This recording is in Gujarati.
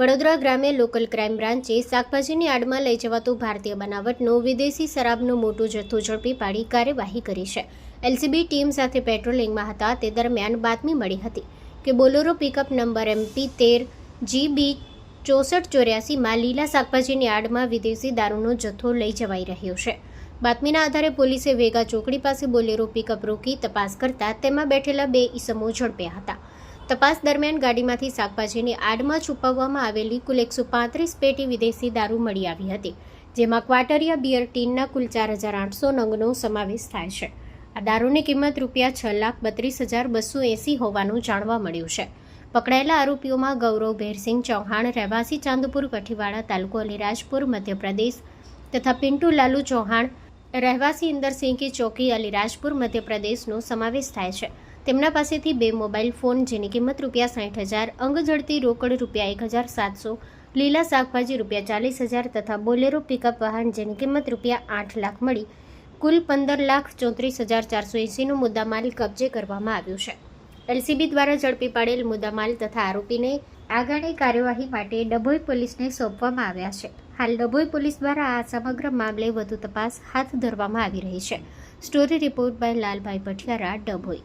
વડોદરા ગ્રામે લોકલ ક્રાઇમ બ્રાન્ચે શાકભાજીની આડમાં લઈ જવાતું ભારતીય બનાવટનું વિદેશી શરાબનું મોટું જથ્થું ઝડપી પાડી કાર્યવાહી કરી છે. એલસીબી ટીમ સાથે પેટ્રોલિંગમાં હતા તે દરમિયાન બાતમી મળી હતી કે બોલેરો પિકઅપ નંબર એમપી તેર, જીબી ચોસઠ ચોર્યાસીમાં લીલા શાકભાજીની આડમાં વિદેશી દારૂનો જથ્થો લઈ જવાઈ રહ્યો છે. બાતમીના આધારે પોલીસે વેગા ચોકડી પાસે બોલેરો પિકઅપ રોકી તપાસ કરતા તેમાં બેઠેલા બે ઈસમો ઝડપ્યા હતા. તપાસ દરમિયાન ગાડીમાંથી શાકભાજીની આડમાં છુપાવવામાં આવેલી કુલ એકસો પાંત્રીસ પેટી વિદેશી દારૂ મળી આવી હતી, જેમાં ક્વાટરિયા બિયર ટીનના કુલ ચાર હજાર આઠસો નંગનો સમાવેશ થાય છે. આ દારૂની કિંમત રૂપિયા છ લાખ બત્રીસ હજાર બસો એંસી હોવાનું જાણવા મળ્યું છે. પકડાયેલા આરોપીઓમાં ગૌરવ ભેરસિંહ ચૌહાણ, રહેવાસી ચાંદપુર, કઠીવાડા તાલુકો અલીરાજપુર મધ્યપ્રદેશ તથા પિન્ટુ લાલુ ચૌહાણ, રહેવાસી ઇન્દરસિંહ કી ચોકી અલીરાજપુર મધ્યપ્રદેશનો સમાવેશ થાય છે. તેમના પાસેથી બે મોબાઈલ ફોન જેની કિંમત રૂપિયા સાઠ હજાર, અંગ જડતી રોકડ રૂપિયા એક હજાર સાતસો, લીલા શાકભાજી રૂપિયા ચાલીસ હજાર તથા બોલેરો પિકઅપ વાહન જેની કિંમત રૂપિયા આઠ લાખ મળી. કુલ પંદર લાખ ચોત્રીસ હજાર ચારસો એંસીનો મુદ્દામાલ કબજે કરવામાં આવ્યો છે. એલસીબી દ્વારા ઝડપી પાડેલ મુદ્દામાલ તથા આરોપીને આગળની કાર્યવાહી માટે ડભોઈ પોલીસને સોંપવામાં આવ્યા છે. હાલ ડભોઈ પોલીસ દ્વારા આ સમગ્ર મામલે વધુ તપાસ હાથ ધરવામાં આવી રહી છે. Story report by Lalbhai Pathiyara Dabhoi.